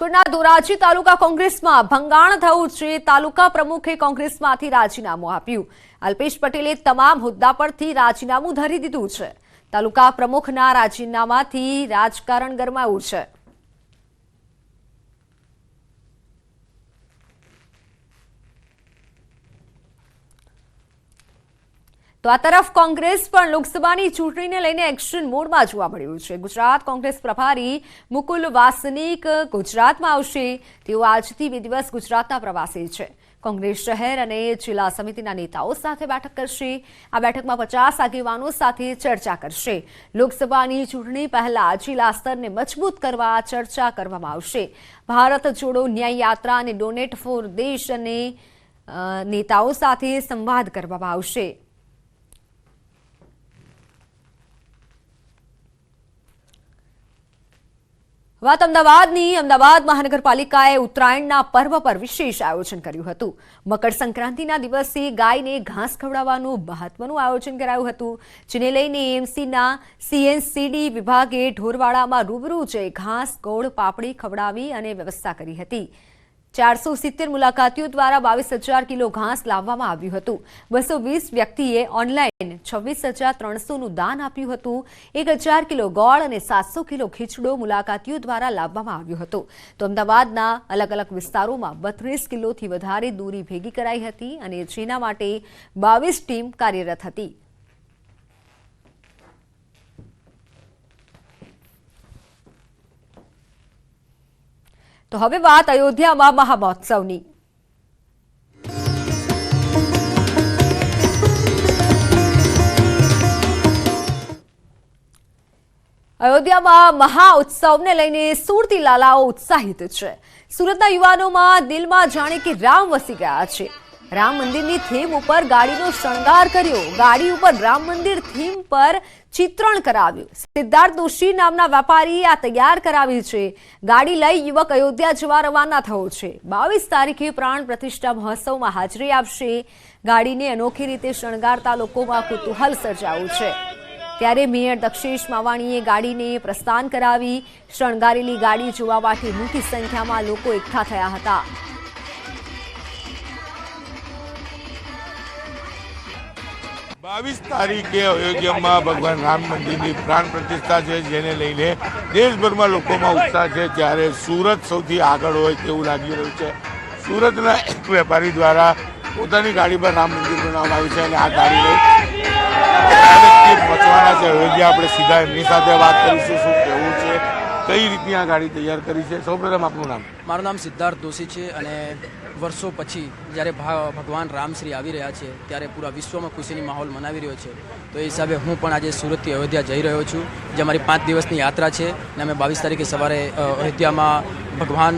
રાજકોટના ધોરાજી તાલુકા કોંગ્રેસમાં ભંગાણ થયું છે. તાલુકા પ્રમુખે કોંગ્રેસમાંથી રાજીનામું આપ્યું. અલ્પેશ પટેલે તમામ હોદ્દા પરથી રાજીનામું ધરી દીધું છે. તાલુકા પ્રમુખના રાજીનામાથી રાજકારણ ગરમાયું છે. તો આ તરફ કોંગ્રેસ પણ લોકસભાની ચૂંટણીને લઈને એક્શન મોડમાં જોવા મળ્યું છે. ગુજરાત કોંગ્રેસ પ્રભારી મુકુલ વાસનિક ગુજરાતમાં આવશે. તેઓ આજથી બે દિવસ ગુજરાતના પ્રવાસે છે. કોંગ્રેસ શહેર અને જિલ્લા સમિતિના નેતાઓ સાથે બેઠક કરશે. આ બેઠકમાં પચાસ આગેવાનો સાથે ચર્ચા કરશે. લોકસભાની ચૂંટણી પહેલા જિલ્લા સ્તરને મજબૂત કરવા ચર્ચા કરવામાં આવશે. ભારત જોડો ન્યાય યાત્રા અને ડોનેટ ફોર દેશ અને નેતાઓ સાથે સંવાદ કરવામાં આવશે. વાત અમદાવાદની. અમદાવાદ મહાનગરપાલિકાએ ઉત્તરાયણના પર્વ પર વિશેષ આયોજન કર્યું હતું. મકર સંક્રાંતિના દિવસે ગાયને ઘાસ ખવડાવવાનું મહત્વનું આયોજન કરાયું હતું, જેને લઈને એએમસીના સીએનસીડી વિભાગે ઢોરવાડામાં રૂબરૂ જઈ ઘાસ, ગોળ, પાપડી ખવડાવી અને વ્યવસ્થા કરી હતી. ચારસો સિત્તેર મુલાકાતીઓ દ્વારા બાવીસ હજાર કિલો ઘાસ લાવવામાં આવ્યું હતું. બસો વીસ વ્યક્તિએ ઓનલાઈન છવ્વીસ હજાર ત્રણસોનું દાન આપ્યું હતું. એક હજાર કિલો ગોળ અને સાતસો કિલો ખીચડો મુલાકાતીઓ દ્વારા લાવવામાં આવ્યો હતો. તો અમદાવાદના અલગ અલગ વિસ્તારોમાં બત્રીસ કિલોથી વધારે દૂરી ભેગી કરાઈ હતી અને જેના માટે બાવીસ ટીમ કાર્યરત હતી. તો હવે વાત અયોધ્યામાં મહામહોત્સવની. અયોધ્યામાં મહા ઉત્સવને લઈને સુરતી લાલાઓ ઉત્સાહિત છે. સુરતના યુવાનોમાં દિલમાં જાણે કે રામ વસી ગયા છે. રામ મંદિરની થીમ ઉપર ગાડીનો શણગાર કર્યો. ગાડી ઉપર રામ મંદિર થીમ પર ચિત્રણ કરાવ્યું. સિદ્ધાર્થ દોશી નામના વેપારીએ આ તૈયાર કરાવી છે. ગાડી લઈ યુવક અયોધ્યા જવા રવાના થયો છે. બાવીસ તારીખે પ્રાણ પ્રતિષ્ઠા મહોત્સવમાં હાજરી આપશે. ગાડીને અનોખી રીતે શણગારતા લોકોમાં કુતૂહલ સર્જાયું છે. ત્યારે મેયર દક્ષેશ માવાણીએ ગાડીને પ્રસ્થાન કરાવી શણગારેલી ગાડી જોવા માટે મોટી સંખ્યામાં લોકો એકઠા થયા હતા. બાવીસ તારીખે અયોધ્યામાં ભગવાન રામ મંદિરની પ્રાણ પ્રતિષ્ઠા છે, જેને લઈને દેશભરમાં લોકોમાં ઉત્સાહ છે, ત્યારે સુરત સૌથી આગળ હોય તેવું લાગી રહ્યું છે. સુરતના એક વેપારી દ્વારા પોતાની ગાડી પર રામ મંદિર બનાવવામાં આવ્યું છે અને આ ગાડી લઈ પહોંચવાના છે. અયોધ્યા આપણે સીધા એમની સાથે વાત કરીશું. કઈ રીતની આ ગાડી તૈયાર કરી છે? સૌપ્રથમ આપનું નામ? મારું નામ સિદ્ધાર્થ દોશી છે અને વર્ષો પછી જ્યારે ભગવાન રામશ્રી આવી રહ્યા છે, ત્યારે પૂરા વિશ્વમાં ખુશીની માહોલ મનાવી રહ્યો છે. તો એ હિસાબે હું પણ આજે સુરતથી અયોધ્યા જઈ રહ્યો છું, જે અમારી પાંચ દિવસની યાત્રા છે અને અમે બાવીસ તારીખે સવારે અયોધ્યામાં ભગવાન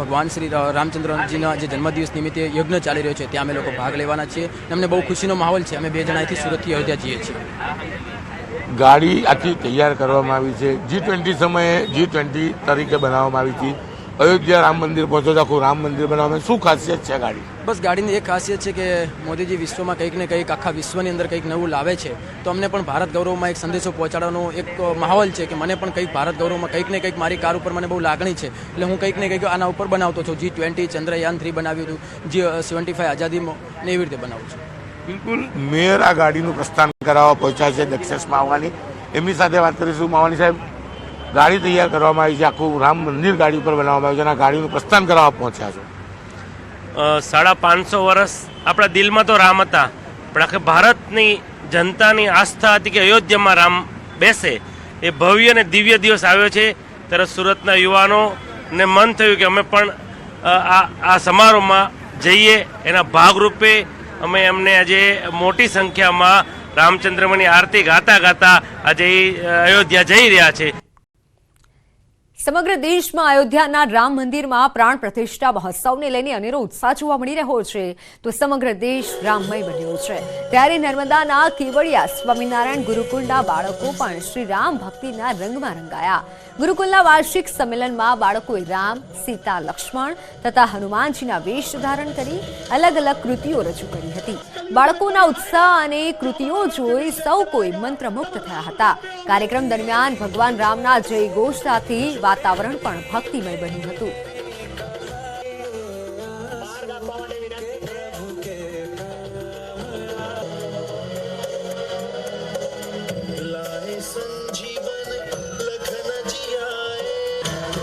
ભગવાન શ્રી રામચંદ્રજીના જે જન્મદિવસ નિમિત્તે યજ્ઞ ચાલી રહ્યો છે, ત્યાં અમે લોકો ભાગ લેવાના છીએ અમને બહુ ખુશીનો માહોલ છે. અમે બે જણાથી સુરતથી અયોધ્યા જઈએ છીએ. ગાડી આખી તૈયાર કરવામાં આવી છે. જી ટ્વેન્ટી સમયે જી ટ્વેન્ટી તરીકે બનાવવામાં આવી હતી. અયોધ્યા રામ મંદિર પહોંચો તો આખું રામ મંદિર બનાવવામાં શું ખાસિયત છે ગાડી? બસ ગાડીની એક ખાસિયત છે કે મોદીજી વિશ્વમાં કંઈક ને કંઈક આખા વિશ્વની અંદર કંઈક નવું લાવે છે. તો અમને પણ ભારત ગૌરવમાં એક સંદેશો પહોંચાડવાનો એક માહોલ છે કે મને પણ કંઈક ભારત ગૌરવમાં કંઈક ને કંઈક મારી કાર ઉપર મને બહુ લાગણી છે. એટલે હું કંઈક ને કંઈક આના ઉપર બનાવતો છું. જી ટ્વેન્ટી ચંદ્રયાન થ્રી બનાવ્યું હતું. જી સેવન્ટી ફાઈવ આઝાદી ને એવી રીતે બનાવું છું. બિલકુલ મેયર આ ગાડીનું પ્રસ્થાન કરાવવા પહોંચ્યા છે દક્ષેશ માવાની એમની સાથે વાત કરીશું. માવાની સાહેબ, ગાડી તૈયાર કરવામાં આવી છે. આખું રામ મંદિર ગાડી ઉપર બનાવવામાં આવ્યું છે અને આ ગાડીનું પ્રસ્થાન કરાવવા પહોંચ્યા છો. સાડા પાંચસો વર્ષ આપણા દિલમાં તો રામ હતા, પણ આખે ભારતની જનતાની આસ્થા હતી કે અયોધ્યામાં રામ બેસે. એ ભવ્ય અને દિવ્ય દિવસ આવ્યો છે. ત્યારે સુરતના યુવાનોને મન થયું કે અમે પણ આ આ સમારોહમાં જઈએ. એના ભાગરૂપે અમે એમને આજે મોટી સંખ્યામાં રામચંદ્રમની આરતી ગાતા ગાતા આજે અયોધ્યા જઈ રહ્યા છે. સમગ્ર દેશમાં અયોધ્યાના રામ મંદિરમાં પ્રાણ પ્રતિષ્ઠા મહોત્સવને લઈને અનેરો ઉત્સાહ જોવા મળી રહ્યો છે. તો સમગ્ર દેશ રામમય બન્યો છે. ત્યારે નર્મદાના કેવડિયા સ્વામિનારાયણ ગુરુકુળના બાળકો પણ શ્રી રામ ભક્તિના રંગમાં રંગાયા. ગુરુકુલના વાર્ષિક સંમેલનમાં બાળકોએ રામ, સીતા, લક્ષ્મણ તથા હનુમાનજીના વેશ ધારણ કરી અલગ અલગ કૃતિઓ રજૂ કરી હતી. બાળકોના ઉત્સાહ અને કૃતિઓ જોઈ સૌ કોઈ મંત્રમુગ્ધ થયા હતા. કાર્યક્રમ દરમિયાન ભગવાન રામના જય ઘોષ સાથે વાતાવરણ પણ ભક્તિમય બન્યું હતું.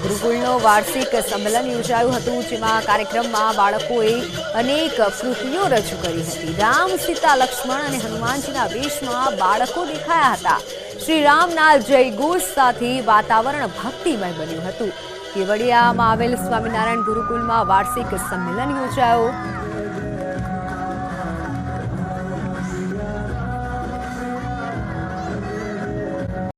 ગુરુકુળનો વાર્ષિક સંમેલન યોજાયું હતું, જેમાં કાર્યક્રમમાં બાળકોએ અનેક કૃતિઓ રજૂ કરી હતી. રામ, સીતા, લક્ષ્મણ અને હનુમાનજીના વેશમાં બાળકો દેખાયા હતા. શ્રી રામના જય સાથે વાતાવરણ ભક્તિમય બન્યું હતું. કેવડિયામાં આવેલ સ્વામિનારાયણ ગુરુકુળમાં વાર્ષિક સંમેલન યોજાયો.